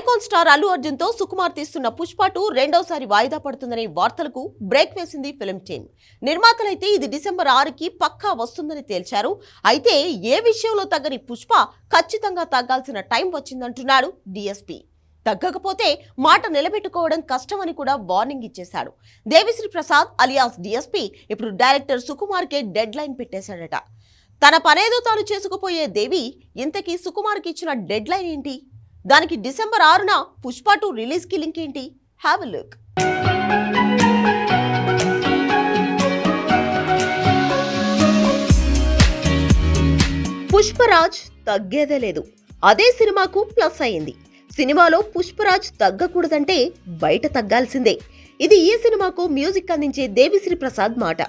Icon star Allu అర్జున్తో సుకుమార్ తీస్తున్న Pushpa two రెండోసారి వాయిదా పడుతుందనే వార్తలకు బ్రేక్ వేసింది ఫిలిం టీం నిర్మాతలైతే ఇది డిసెంబర్ ఆరుకి పక్కా వస్తుందని తేల్చారు. అయితే ఏ విషయంలో తగ్గని పుష్ప ఖచ్చితంగా తగ్గాల్సిన టైం వచ్చిందంటున్నాడు డిఎస్పీ. తగ్గకపోతే మాట నిలబెట్టుకోవడం కష్టమని కూడా వార్నింగ్ ఇచ్చేశాడు. దేవిశ్రీ ప్రసాద్ అలియాస్ డిఎస్పీ ఇప్పుడు డైరెక్టర్ సుకుమార్కే డెడ్ లైన్ పెట్టేశాడట. తన పనేదో తాను చేసుకుపోయే దేవి ఇంతకీ సుకుమార్కి ఇచ్చిన డెడ్ లైన్ ఏంటి? దానికి డిసెంబర్ ఆరున పుష్ప టూ రిలీజ్కి లింక్ ఏంటి? హ్యావ్ లుక్ పుష్పరాజ్ తగ్గేదే లేదు. అదే సినిమాకు ప్లస్ అయింది సినిమాలో పుష్పరాజ్ తగ్గకూడదంటే బయట తగ్గాల్సిందే. ఇది ఈ సినిమాకు మ్యూజిక్ అందించే దేవిశ్రీ ప్రసాద్ మాట.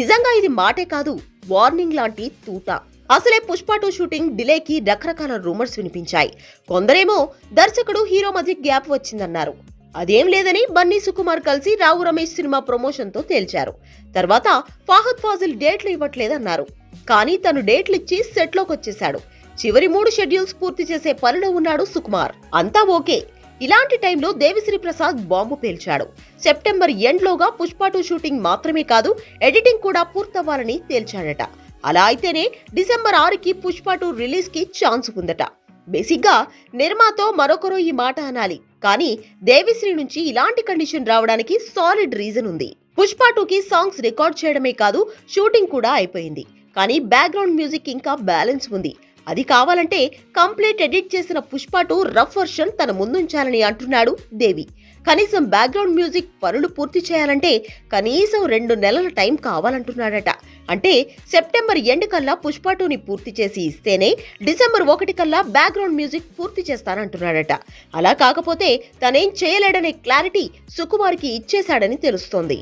నిజంగా ఇది మాటే కాదు వార్నింగ్ లాంటి తూట. అసలే పుష్ప టూ షూటింగ్ డిలేకి రకరకాల రూమర్స్ వినిపించాయి. కొందరేమో దర్శకుడు హీరో మధ్య గ్యాప్ వచ్చిందన్నారు. అదేం లేదని బన్నీ సుకుమార్ కలిసి రావు రమేష్ సినిమా ప్రమోషన్తో తేల్చారు. తర్వాత ఫాహద్ ఫాజిల్ డేట్లు ఇవ్వట్లేదన్నారు. కానీ తను డేట్లు ఇచ్చి సెట్లోకి వచ్చేశాడు. చివరి మూడు షెడ్యూల్స్ పూర్తి చేసే పనిలో ఉన్నాడు సుకుమార్. అంతా ఓకే. ఇలాంటి టైంలో దేవిశ్రీ ప్రసాద్ బాంబు పేల్చాడు. సెప్టెంబర్ ఎండ్లోగా పుష్ప టూ షూటింగ్ మాత్రమే కాదు ఎడిటింగ్ కూడా పూర్తవ్వాలని తేల్చాడట. అలా అయితేనే డిసెంబర్ ఆరుకి పుష్ప టూ రిలీజ్కి ఛాన్స్ ఉందట. బేసిక్గా నిర్మాతో మరొకరు ఈ మాట అనాలి. కానీ దేవిశ్రీ నుంచి ఇలాంటి కండిషన్ రావడానికి సాలిడ్ రీజన్ ఉంది. పుష్ప టూకి సాంగ్స్ రికార్డ్ చేయడమే కాదు షూటింగ్ కూడా అయిపోయింది. కానీ బ్యాక్గ్రౌండ్ మ్యూజిక్ ఇంకా బ్యాలెన్స్ ఉంది. అది కావాలంటే కంప్లీట్ ఎడిట్ చేసిన పుష్ప టూ రఫ్ వర్షన్ తన ముందుంచాలని అంటున్నాడు దేవి. కనీసం బ్యాక్గ్రౌండ్ మ్యూజిక్ పనులు పూర్తి చేయాలంటే కనీసం రెండు నెలల టైం కావాలంటున్నాడట. అంటే సెప్టెంబర్ ఎండ్ కల్లా పుష్ప టూని పూర్తి చేసి ఇస్తేనే డిసెంబర్ ఒకటి కల్లా బ్యాక్గ్రౌండ్ మ్యూజిక్ పూర్తి చేస్తానంటున్నాడట. అలా కాకపోతే తనేం చేయలేడనే క్లారిటీ సుకుమార్కి ఇచ్చేశాడని తెలుస్తోంది.